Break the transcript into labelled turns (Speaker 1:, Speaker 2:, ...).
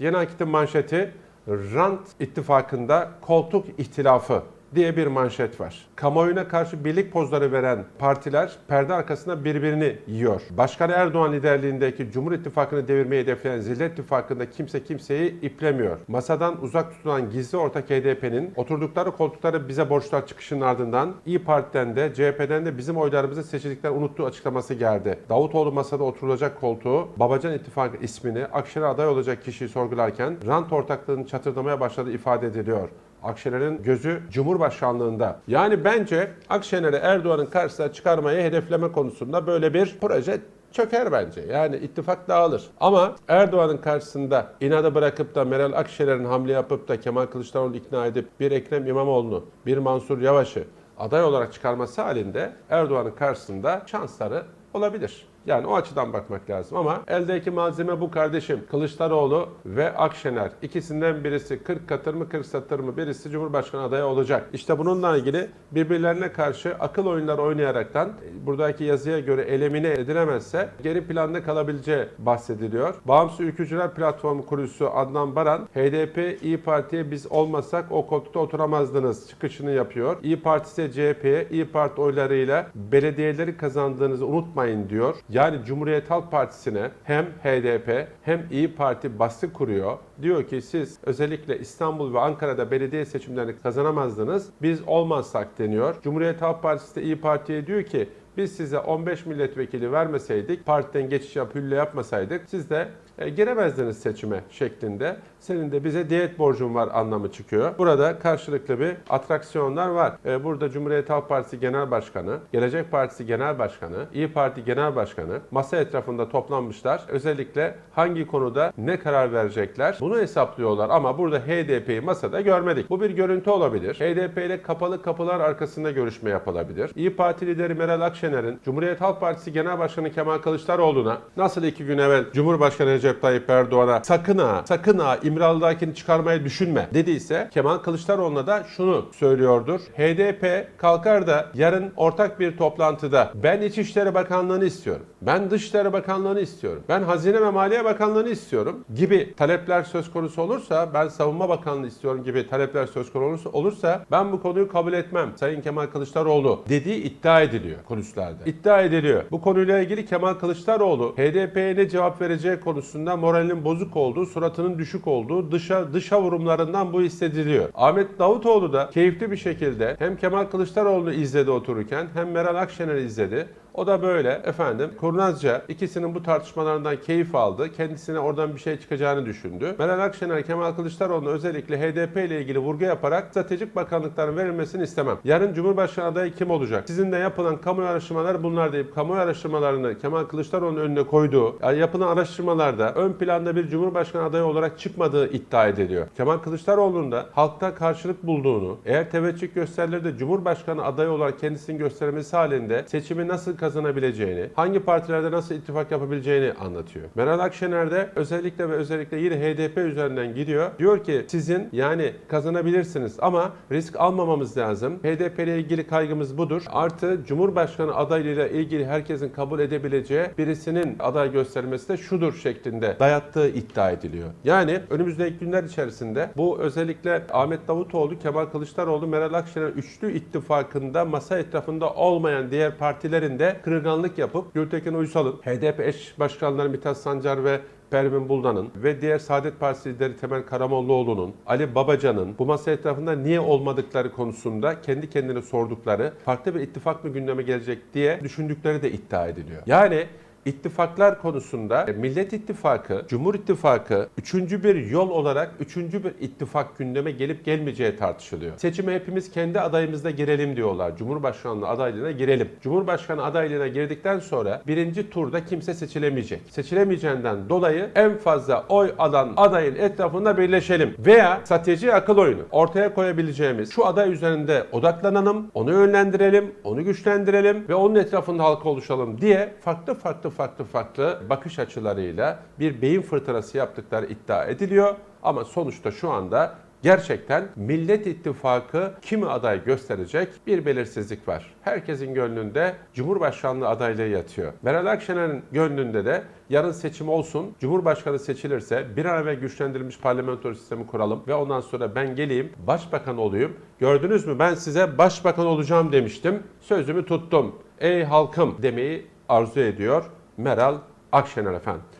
Speaker 1: Yeni Akit'in manşeti Rant ittifakında koltuk ihtilafı diye bir manşet var. Kamuoyuna karşı birlik pozları veren partiler perde arkasında birbirini yiyor. Başkan Erdoğan liderliğindeki Cumhur İttifakı'nı devirmeyi hedefleyen Zillet İttifakı'nda kimse kimseyi iplemiyor. Masadan uzak tutulan gizli ortak HDP'nin oturdukları koltukları bize borçlar çıkışının ardından İyi Parti'den de CHP'den de bizim oylarımızı seçildikten unuttuğu açıklaması geldi. Davutoğlu masada oturulacak koltuğu Babacan İttifakı ismini Akşener aday olacak kişiyi sorgularken rant ortaklığının çatırdamaya başladığı ifade ediliyor. Akşener'in gözü Cumhurbaşkanlığında. Yani bence Akşener'i Erdoğan'ın karşısına çıkarmayı hedefleme konusunda böyle bir proje çöker bence. Yani ittifak dağılır. Ama Erdoğan'ın karşısında inadı bırakıp da Meral Akşener'in hamle yapıp da Kemal Kılıçdaroğlu'nu ikna edip bir Ekrem İmamoğlu'nu, bir Mansur Yavaş'ı aday olarak çıkarması halinde Erdoğan'ın karşısında şansları olabilir. Yani o açıdan bakmak lazım ama eldeki malzeme bu kardeşim. Kılıçdaroğlu ve Akşener ikisinden birisi 40 katır mı 40 satır mı birisi Cumhurbaşkanı adayı olacak. İşte bununla ilgili birbirlerine karşı akıl oyunları oynayaraktan e, buradaki yazıya göre elemine edilemezse geri planda kalabileceği bahsediliyor. Bağımsız Ülkücüler Platformu kurucusu Adnan Baran HDP İyi Parti'ye biz olmasak o koltukta oturamazdınız çıkışını yapıyor. İyi Parti ise CHP'ye İyi Parti oylarıyla belediyeleri kazandığınızı unutmayın diyor. Yani Cumhuriyet Halk Partisi'ne hem HDP hem İyi Parti baskı kuruyor. Diyor ki siz özellikle İstanbul ve Ankara'da belediye seçimlerini kazanamazdınız. Biz olmazsak deniyor. Cumhuriyet Halk Partisi de İyi Parti'ye diyor ki biz size 15 milletvekili vermeseydik, partiden geçiş yap, hülle yapmasaydık siz de e, giremezdiniz seçime şeklinde. Senin de bize diyet borcun var anlamı çıkıyor. Burada karşılıklı bir atraksiyonlar var. E, burada Cumhuriyet Halk Partisi Genel Başkanı, Gelecek Partisi Genel Başkanı, İyi Parti Genel Başkanı masa etrafında toplanmışlar. Özellikle hangi konuda ne karar verecekler bunu hesaplıyorlar ama burada HDP'yi masada görmedik. Bu bir görüntü olabilir. HDP ile kapalı kapılar arkasında görüşme yapılabilir. İyi Parti lideri Meral Akşener'in Cumhuriyet Halk Partisi Genel Başkanı Kemal Kılıçdaroğlu'na nasıl iki gün evvel Cumhurbaşkanı Recep Tayyip Erdoğan'a sakın ha, sakın ha İmralı'dakini çıkarmayı düşünme dediyse Kemal Kılıçdaroğlu'na da şunu söylüyordur. HDP kalkar da yarın ortak bir toplantıda ben İçişleri Bakanlığı'nı istiyorum. Ben Dışişleri Bakanlığı'nı istiyorum. Ben Hazine ve Maliye Bakanlığı'nı istiyorum gibi talepler söz konusu olursa ben Savunma Bakanlığı istiyorum gibi talepler söz konusu olursa ben bu konuyu kabul etmem. Sayın Kemal Kılıçdaroğlu dediği iddia ediliyor kulislarda. İddia ediliyor. Bu konuyla ilgili Kemal Kılıçdaroğlu HDP'ye ne cevap vereceği konusunda moralinin bozuk olduğu, suratının düşük olduğu, dışa dışa vurumlarından bu hissediliyor. Ahmet Davutoğlu da keyifli bir şekilde hem Kemal Kılıçdaroğlu'nu izledi otururken hem Meral Akşener'i izledi. O da böyle efendim kurnazca ikisinin bu tartışmalarından keyif aldı. Kendisine oradan bir şey çıkacağını düşündü. Meral Akşener, Kemal Kılıçdaroğlu'na özellikle HDP ile ilgili vurgu yaparak stratejik bakanlıkların verilmesini istemem. Yarın Cumhurbaşkanı adayı kim olacak? Sizinle yapılan kamu araştırmaları bunlar deyip kamu araştırmalarını Kemal Kılıçdaroğlu'nun önüne koyduğu, yani yapılan araştırmalarda ön planda bir Cumhurbaşkanı adayı olarak çıkmadığı iddia ediliyor. Kemal Kılıçdaroğlu'nun da halkta karşılık bulduğunu, eğer teveccüh gösterileri de Cumhurbaşkanı adayı olarak kendisini göstermesi halinde seçimi nasıl kazanabileceğini, hangi partilerde nasıl ittifak yapabileceğini anlatıyor. Meral Akşener de özellikle ve özellikle yine HDP üzerinden gidiyor. Diyor ki sizin yani kazanabilirsiniz ama risk almamamız lazım. HDP ile ilgili kaygımız budur. Artı Cumhurbaşkanı adaylığıyla ilgili herkesin kabul edebileceği birisinin aday göstermesi de şudur şeklinde dayattığı iddia ediliyor. Yani önümüzdeki günler içerisinde bu özellikle Ahmet Davutoğlu, Kemal Kılıçdaroğlu, Meral Akşener üçlü ittifakında masa etrafında olmayan diğer partilerin de kırılganlık yapıp Gültekin Uysal'ın, HDP eş başkanları Mithat Sancar ve Pervin Buldan'ın ve diğer Saadet Partisi lideri Temel Karamollaoğlu'nun, Ali Babacan'ın bu masa etrafında niye olmadıkları konusunda kendi kendine sordukları farklı bir ittifak mı gündeme gelecek diye düşündükleri de iddia ediliyor. Yani İttifaklar konusunda Millet İttifakı, Cumhur İttifakı üçüncü bir yol olarak üçüncü bir ittifak gündeme gelip gelmeyeceği tartışılıyor. Seçime hepimiz kendi adayımızda girelim diyorlar. Cumhurbaşkanlığı adaylığına girelim. Cumhurbaşkanı adaylığına girdikten sonra birinci turda kimse seçilemeyecek. Seçilemeyeceğinden dolayı en fazla oy alan adayın etrafında birleşelim. Veya strateji akıl oyunu ortaya koyabileceğimiz şu aday üzerinde odaklanalım, onu yönlendirelim, onu güçlendirelim ve onun etrafında halka oluşalım diye farklı farklı farklı farklı bakış açılarıyla bir beyin fırtınası yaptıkları iddia ediliyor. Ama sonuçta şu anda gerçekten Millet İttifakı kimi aday gösterecek bir belirsizlik var. Herkesin gönlünde Cumhurbaşkanlığı adaylığı yatıyor. Meral Akşener'in gönlünde de yarın seçim olsun, Cumhurbaşkanı seçilirse bir an evvel güçlendirilmiş parlamenter sistemi kuralım ve ondan sonra ben geleyim, başbakan olayım. Gördünüz mü ben size başbakan olacağım demiştim, sözümü tuttum. Ey halkım demeyi arzu ediyor Meral Akşener efendim.